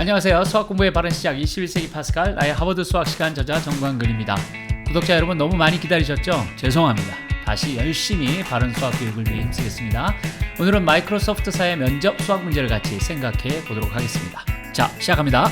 안녕하세요. 수학 공부의 바른 시작 21세기 파스칼 나의 하버드 수학 시간 저자 정광근입니다. 구독자 여러분 너무 많이 기다리셨죠? 죄송합니다. 다시 열심히 바른 수학 교육을 위해 힘쓰겠습니다. 오늘은 마이크로소프트사의 면접 수학 문제를 같이 생각해 보도록 하겠습니다. 자, 시작합니다.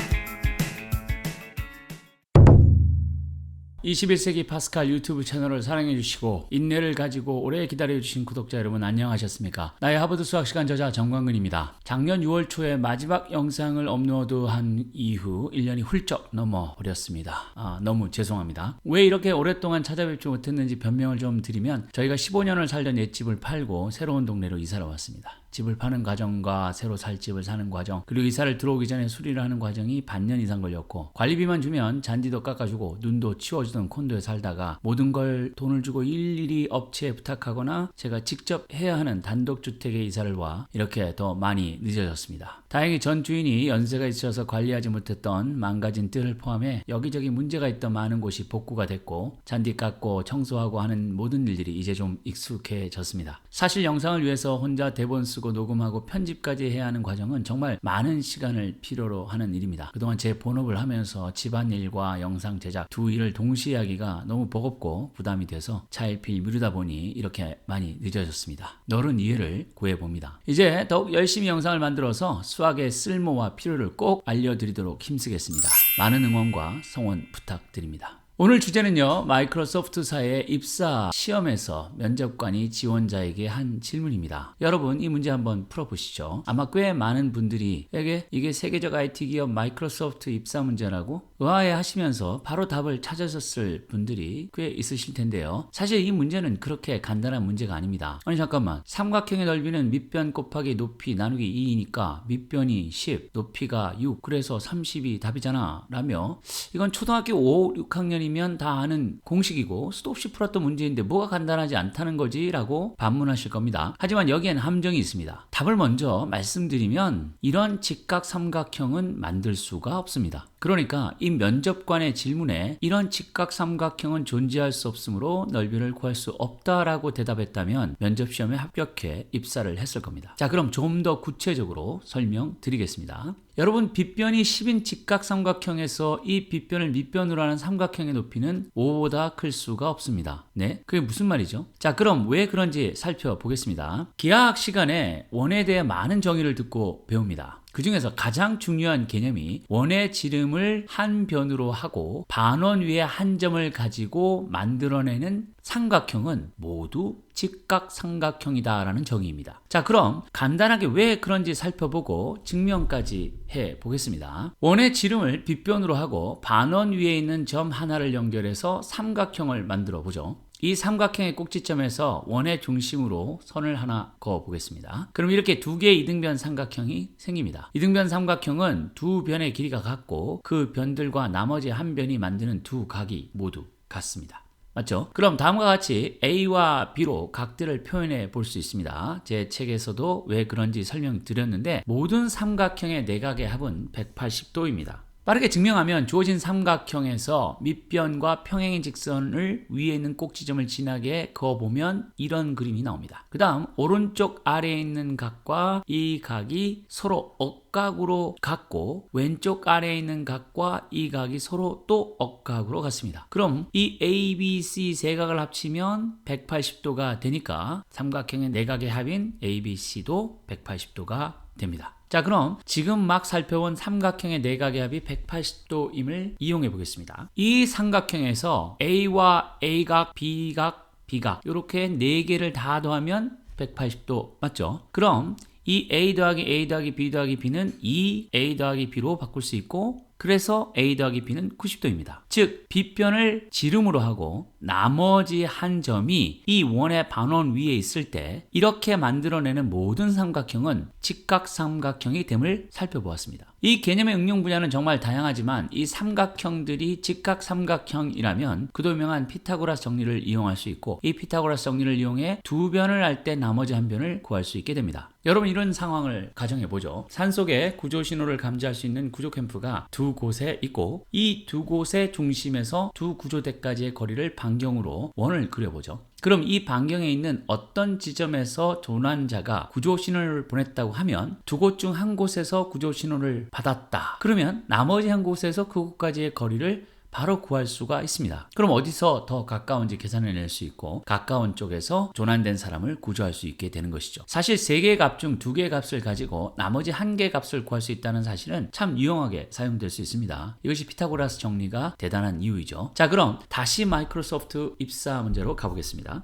21세기 파스칼 유튜브 채널을 사랑해 주시고 인내를 가지고 오래 기다려 주신 구독자 여러분 안녕하셨습니까? 나의 하버드 수학 시간 저자 정광근입니다. 작년 6월 초에 마지막 영상을 업로드한 이후 1년이 훌쩍 넘어 버렸습니다. 아, 너무 죄송합니다. 왜 이렇게 오랫동안 찾아뵙지 못했는지 변명을 좀 드리면 저희가 15년을 살던 옛집을 팔고 새로운 동네로 이사를 왔습니다. 집을 파는 과정과 새로 살 집을 사는 과정 그리고 이사를 들어오기 전에 수리를 하는 과정이 반년 이상 걸렸고 관리비만 주면 잔디도 깎아주고 눈도 치워주던 콘도에 살다가 모든 걸 돈을 주고 일일이 업체에 부탁하거나 제가 직접 해야 하는 단독주택에 이사를 와 이렇게 더 많이 늦어졌습니다. 다행히 전 주인이 연세가 있어서 관리하지 못했던 망가진 뜰을 포함해 여기저기 문제가 있던 많은 곳이 복구가 됐고 잔디 깎고 청소하고 하는 모든 일들이 이제 좀 익숙해졌습니다. 사실 영상을 위해서 혼자 대본 쓰고 녹음하고 편집까지 해야 하는 과정은 정말 많은 시간을 필요로 하는 일입니다. 그동안 제 본업을 하면서 집안일과 영상 제작 두 일을 동시에 하기가 너무 버겁고 부담이 돼서 차일피일 미루다 보니 이렇게 많이 늦어졌습니다. 너른 이해를 구해봅니다. 이제 더욱 열심히 영상을 만들어서 수학의 쓸모와 필요를 꼭 알려드리도록 힘쓰겠습니다. 많은 응원과 성원 부탁드립니다. 오늘 주제는요, 마이크로소프트사의 입사 시험에서 면접관이 지원자에게 한 질문입니다. 여러분, 이 문제 한번 풀어보시죠. 아마 꽤 많은 분들이 이게, 이게 세계적 IT 기업 마이크로소프트 입사 문제라고 의아해 하시면서 바로 답을 찾으셨을 분들이 꽤 있으실 텐데요. 사실 이 문제는 그렇게 간단한 문제가 아닙니다. 아니, 잠깐만. 삼각형의 넓이는 밑변 곱하기 높이 나누기 2이니까 밑변이 10, 높이가 6, 그래서 30이 답이잖아. 라며 이건 초등학교 5, 6학년이 이면 다 아는 공식이고 수도 없이 풀었던 문제인데 뭐가 간단하지 않다는 거지 라고 반문하실 겁니다. 하지만 여기엔 함정이 있습니다. 답을 먼저 말씀드리면 이런 직각 삼각형은 만들 수가 없습니다. 그러니까 이 면접관의 질문에 이런 직각 삼각형은 존재할 수 없으므로 넓이를 구할 수 없다라고 대답했다면 면접 시험에 합격해 입사를 했을 겁니다. 자, 그럼 좀 더 구체적으로 설명드리겠습니다. 여러분 빗변이 10인 직각 삼각형에서 이 빗변을 밑변으로 하는 삼각형의 높이는 5보다 클 수가 없습니다. 네, 그게 무슨 말이죠? 자, 그럼 왜 그런지 살펴보겠습니다. 기하학 시간에 원에 대해 많은 정의를 듣고 배웁니다. 그 중에서 가장 중요한 개념이 원의 지름을 한 변으로 하고 반원 위에 한 점을 가지고 만들어내는 삼각형은 모두 직각 삼각형이다라는 정의입니다. 자, 그럼 간단하게 왜 그런지 살펴보고 증명까지 해 보겠습니다. 원의 지름을 빗변으로 하고 반원 위에 있는 점 하나를 연결해서 삼각형을 만들어 보죠. 이 삼각형의 꼭지점에서 원의 중심으로 선을 하나 그어 보겠습니다. 그럼 이렇게 두 개의 이등변 삼각형이 생깁니다. 이등변 삼각형은 두 변의 길이가 같고 그 변들과 나머지 한 변이 만드는 두 각이 모두 같습니다. 맞죠? 그럼 다음과 같이 A와 B로 각들을 표현해 볼 수 있습니다. 제 책에서도 왜 그런지 설명드렸는데 모든 삼각형의 내각의 합은 180도입니다. 빠르게 증명하면 주어진 삼각형에서 밑변과 평행의 직선을 위에 있는 꼭지점을 지나게 그어보면 이런 그림이 나옵니다. 그 다음 오른쪽 아래에 있는 각과 이 각이 서로 억각으로 같고 왼쪽 아래에 있는 각과 이 각이 서로 또 억각으로 같습니다. 그럼 이 A, B, C 세 각을 합치면 180도가 되니까 삼각형의 내각의 합인 A, B, C도 180도가 됩니다. 자, 그럼 지금 막 살펴본 삼각형의 내각의 합이 180도임을 이용해 보겠습니다. 이 삼각형에서 A와 A각, B각, B각 이렇게 네 개를 다 더하면 180도 맞죠? 그럼 이 A 더하기 A 더하기 B 더하기 B는 2A 더하기 B로 바꿀 수 있고 그래서 A 더하기 B는 90도입니다. 즉, 빗변을 지름으로 하고 나머지 한 점이 이 원의 반원 위에 있을 때 이렇게 만들어내는 모든 삼각형은 직각 삼각형이 됨을 살펴보았습니다. 이 개념의 응용 분야는 정말 다양하지만 이 삼각형들이 직각 삼각형이라면 그도 유명한 피타고라스 정리를 이용할 수 있고 이 피타고라스 정리를 이용해 두 변을 할 때 나머지 한 변을 구할 수 있게 됩니다. 여러분 이런 상황을 가정해 보죠. 산속에 구조 신호를 감지할 수 있는 구조 캠프가 두 곳에 있고 이 두 곳의 중심에서 두 구조대까지의 거리를 방 반경으로 원을 그려보죠. 그럼 이 반경에 있는 어떤 지점에서 조난자가 구조 신호를 보냈다고 하면 두 곳 중 한 곳에서 구조 신호를 받았다. 그러면 나머지 한 곳에서 그곳까지의 거리를 바로 구할 수가 있습니다. 그럼 어디서 더 가까운지 계산해 낼수 있고 가까운 쪽에서 조난된 사람을 구조할 수 있게 되는 것이죠. 사실 세 개의 값 중 두 개의 값을 가지고 나머지 한 개의 값을 구할 수 있다는 사실은 참 유용하게 사용될 수 있습니다. 이것이 피타고라스 정리가 대단한 이유이죠. 자, 그럼 다시 마이크로소프트 입사 문제로 가보겠습니다.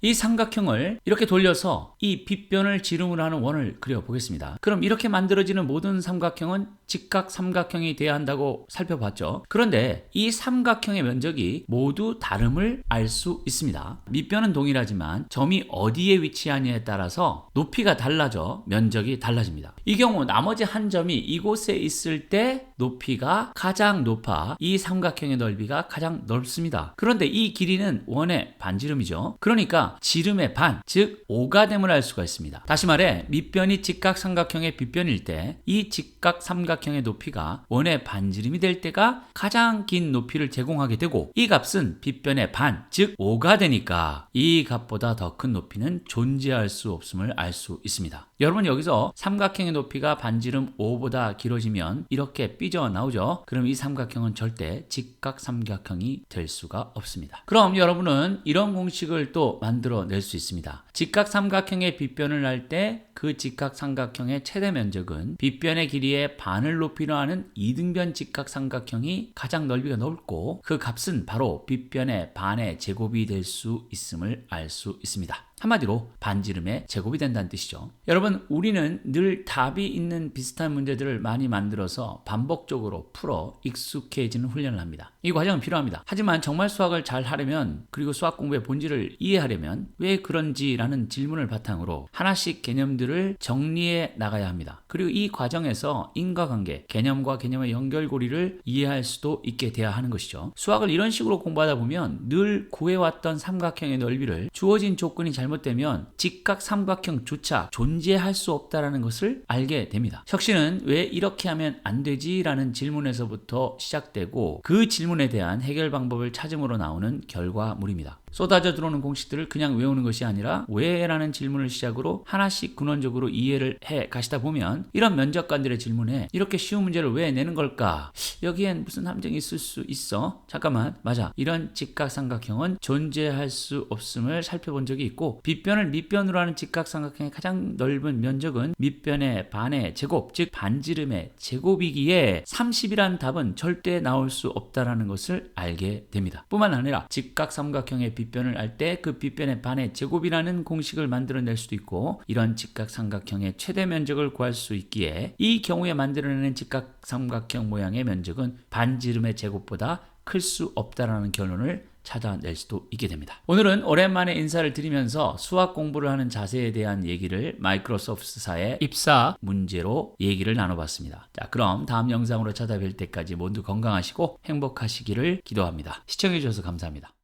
이 삼각형을 이렇게 돌려서 이 빗변을 지름으로 하는 원을 그려보겠습니다. 그럼 이렇게 만들어지는 모든 삼각형은 직각 삼각형이 돼야 한다고 살펴봤죠. 그런데 이 삼각형의 면적이 모두 다름을 알 수 있습니다. 밑변은 동일하지만 점이 어디에 위치하냐에 따라서 높이가 달라져 면적이 달라집니다. 이 경우 나머지 한 점이 이곳에 있을 때 높이가 가장 높아 이 삼각형의 넓이가 가장 넓습니다. 그런데 이 길이는 원의 반지름이죠. 그러니까 지름의 반, 즉 5가 됨을 알 수가 있습니다. 다시 말해 밑변이 직각 삼각형의 빗변일 때 이 직각 삼각형의 높이가 원의 반지름이 될 때가 가장 긴 높이를 제공하게 되고 이 값은 빗변의 반, 즉 5가 되니까 이 값보다 더 큰 높이는 존재할 수 없음을 알 수 있습니다. 여러분 여기서 삼각형의 높이가 반지름 5보다 길어지면 이렇게 삐져 나오죠. 그럼 이 삼각형은 절대 직각 삼각형이 될 수가 없습니다. 그럼 여러분은 이런 공식을 또 만들어 낼 수 있습니다. 직각 삼각형의 빗변을 할 때 그 직각 삼각형의 최대 면적은 빗변의 길이의 반을 높이려 하는 이등변 직각 삼각형이 가장 넓이가 넓고 그 값은 바로 빗변의 반의 제곱이 될 수 있음을 알 수 있습니다. 한마디로 반지름의 제곱이 된다는 뜻이죠. 여러분, 우리는 늘 답이 있는 비슷한 문제들을 많이 만들어서 반복적으로 풀어 익숙해지는 훈련을 합니다. 이 과정은 필요합니다. 하지만 정말 수학을 잘 하려면 그리고 수학 공부의 본질을 이해하려면 왜 그런지라는 질문을 바탕으로 하나씩 개념들을 정리해 나가야 합니다. 그리고 이 과정에서 인과관계, 개념과 개념의 연결고리를 이해할 수도 있게 돼야 하는 것이죠. 수학을 이런 식으로 공부하다 보면 늘 구해왔던 삼각형의 넓이를 주어진 조건이 잘 못되면 직각 삼각형조차 존재할 수 없다라는 것을 알게 됩니다. 혁신은 왜 이렇게 하면 안 되지라는 질문에서부터 시작되고 그 질문에 대한 해결 방법을 찾음으로 나오는 결과물입니다. 쏟아져 들어오는 공식들을 그냥 외우는 것이 아니라 왜라는 질문을 시작으로 하나씩 근원적으로 이해를 해 가시다 보면 이런 면접관들의 질문에 이렇게 쉬운 문제를 왜 내는 걸까? 여기엔 무슨 함정이 있을 수 있어? 잠깐만, 맞아. 이런 직각삼각형은 존재할 수 없음을 살펴본 적이 있고 빗변을 밑변으로 하는 직각삼각형의 가장 넓은 면적은 밑변의 반의 제곱, 즉 반지름의 제곱이기에 30이라는 답은 절대 나올 수 없다라는 것을 알게 됩니다. 뿐만 아니라 직각삼각형의 빗 변을 알 때 그 빗변의 반의 제곱이라는 공식을 만들어낼 수도 있고 이런 직각삼각형의 최대 면적을 구할 수 있기에 이 경우에 만들어내는 직각삼각형 모양의 면적은 반지름의 제곱보다 클 수 없다라는 결론을 찾아낼 수도 있게 됩니다. 오늘은 오랜만에 인사를 드리면서 수학 공부를 하는 자세에 대한 얘기를 마이크로소프트사의 입사 문제로 얘기를 나눠봤습니다. 자, 그럼 다음 영상으로 찾아뵐 때까지 모두 건강하시고 행복하시기를 기도합니다. 시청해주셔서 감사합니다.